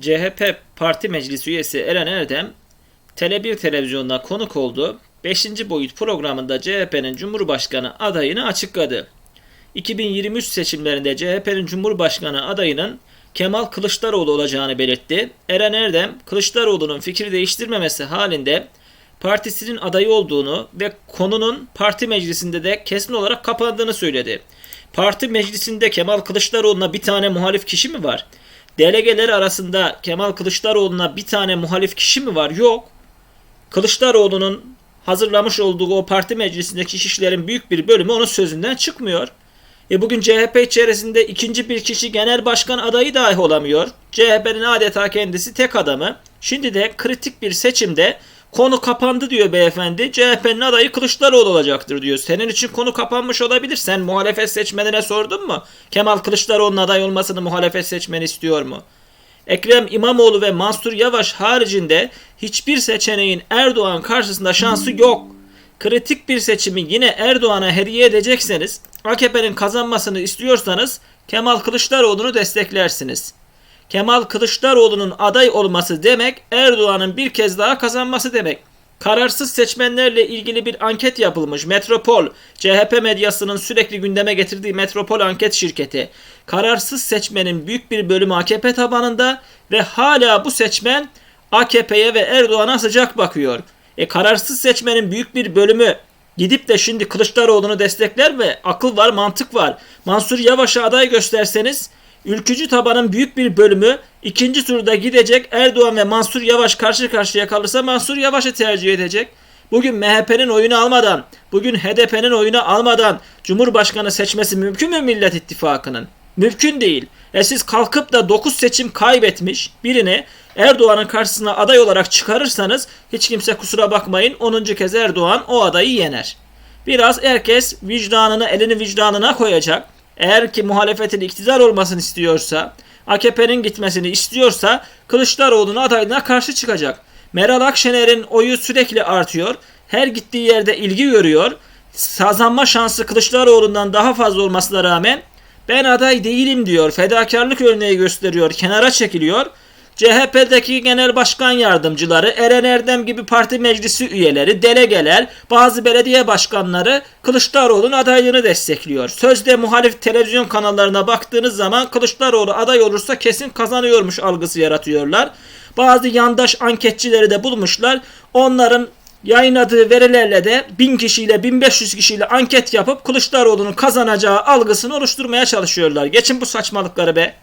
CHP Parti Meclisi üyesi Eren Erdem Tele1 televizyonuna konuk oldu. 5. boyut programında CHP'nin Cumhurbaşkanı adayını açıkladı. 2023 seçimlerinde CHP'nin Cumhurbaşkanı adayının Kemal Kılıçdaroğlu olacağını belirtti. Eren Erdem, Kılıçdaroğlu'nun fikir değiştirmemesi halinde partisinin adayı olduğunu ve konunun parti meclisinde de kesin olarak kapandığını söyledi. Parti meclisinde Kemal Kılıçdaroğlu'na bir tane muhalif kişi mi var? Delegeler arasında Kemal Kılıçdaroğlu'na bir tane muhalif kişi mi var? Yok. Kılıçdaroğlu'nun hazırlamış olduğu o parti meclisindeki kişilerin büyük bir bölümü onun sözünden çıkmıyor. E bugün CHP içerisinde ikinci bir kişi genel başkan adayı dahi olamıyor. CHP'nin adeta kendisi tek adamı. Şimdi de kritik bir seçimde konu kapandı diyor beyefendi. CHP'nin adayı Kılıçdaroğlu olacaktır diyor. Senin için konu kapanmış olabilir. Sen muhalefet seçmenine sordun mu? Kemal Kılıçdaroğlu'nun aday olmasını muhalefet seçmeni istiyor mu? Ekrem İmamoğlu ve Mansur Yavaş haricinde hiçbir seçeneğin Erdoğan karşısında şansı yok. Kritik bir seçimi yine Erdoğan'a hediye edecekseniz, AKP'nin kazanmasını istiyorsanız Kemal Kılıçdaroğlu'nu desteklersiniz. Kemal Kılıçdaroğlu'nun aday olması demek Erdoğan'ın bir kez daha kazanması demek. Kararsız seçmenlerle ilgili bir anket yapılmış. Metropol, CHP medyasının sürekli gündeme getirdiği Metropol anket şirketi. Kararsız seçmenin büyük bir bölümü AKP tabanında ve hala bu seçmen AKP'ye ve Erdoğan'a sıcak bakıyor. E kararsız seçmenin büyük bir bölümü gidip de şimdi Kılıçdaroğlu'nu destekler ve akıl var, mantık var. Mansur Yavaş'a aday gösterseniz ülkücü tabanın büyük bir bölümü ikinci turda gidecek Erdoğan ve Mansur Yavaş karşı karşıya kalırsa Mansur Yavaş'ı tercih edecek. Bugün MHP'nin oyunu almadan, bugün HDP'nin oyunu almadan Cumhurbaşkanı seçmesi mümkün mü Millet İttifakı'nın? Mümkün değil. E siz kalkıp da 9 seçim kaybetmiş birini Erdoğan'ın karşısına aday olarak çıkarırsanız hiç kimse kusura bakmayın 10. kez Erdoğan o adayı yener. Biraz herkes vicdanını elini vicdanına koyacak. Eğer ki muhalefetin iktidar olmasını istiyorsa, AKP'nin gitmesini istiyorsa Kılıçdaroğlu'nun adaylığına karşı çıkacak. Meral Akşener'in oyu sürekli artıyor. Her gittiği yerde ilgi görüyor. Kazanma şansı Kılıçdaroğlu'ndan daha fazla olmasına rağmen ben aday değilim diyor. Fedakarlık örneği gösteriyor. Kenara çekiliyor. CHP'deki genel başkan yardımcıları, Eren Erdem gibi parti meclisi üyeleri, delegeler, bazı belediye başkanları Kılıçdaroğlu'nun adaylığını destekliyor. Sözde muhalif televizyon kanallarına baktığınız zaman Kılıçdaroğlu aday olursa kesin kazanıyormuş algısı yaratıyorlar. Bazı yandaş anketçileri de bulmuşlar. Onların yayınladığı verilerle de 1000 kişiyle 1500 kişiyle anket yapıp Kılıçdaroğlu'nun kazanacağı algısını oluşturmaya çalışıyorlar. Geçin bu saçmalıkları be.